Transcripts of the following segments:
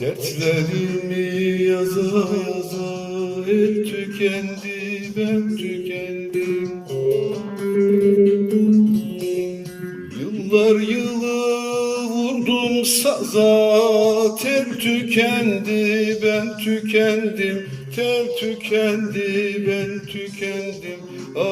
Dertlerimi yaza yaza hep tükendi ben tükendim tel tükendi ben tükendim. Tel tükendi ben tükendim. Ay.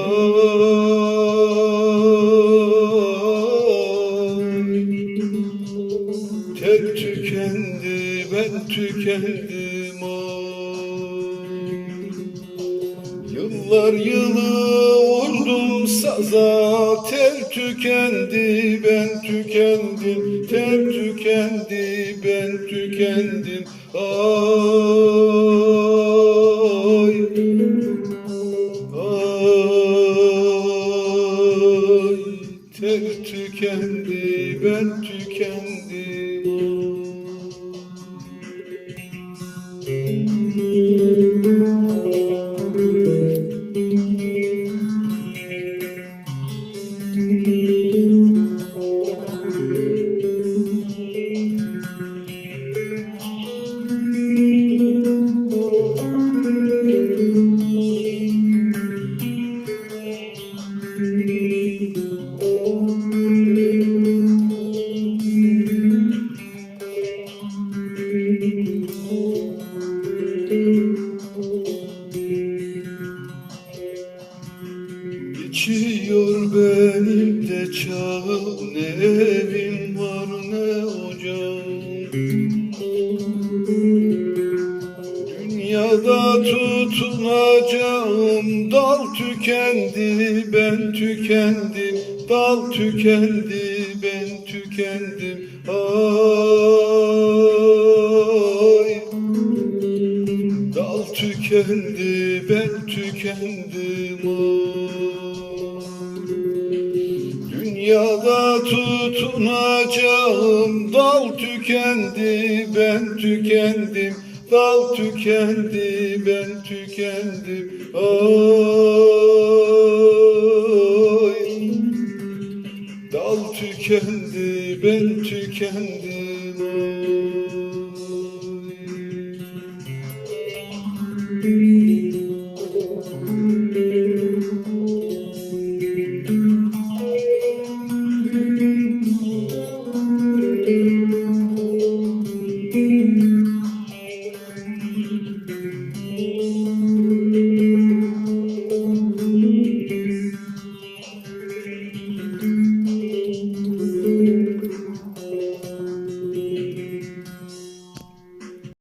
Tel tükendi ben tükendim. Ay. Yıllar yılı Tel tükendi ben tükendim. Tel tükendi ben tükendim. Ay Ay. Tel tükendi ben tükendim Geçiyor benim de çağım. Ne evim var ne ocağım. Dünyada tutunacağım Dal tükendi ben tükendim. Dal tükendi ben tükendim. Ay. Dal tükendi ben tükendim. Ay. Dünyada tutunacağım. Dal tükendi ben tükendim. Dal tükendi ben tükendim. Ay. Dal tükendi ben tükendim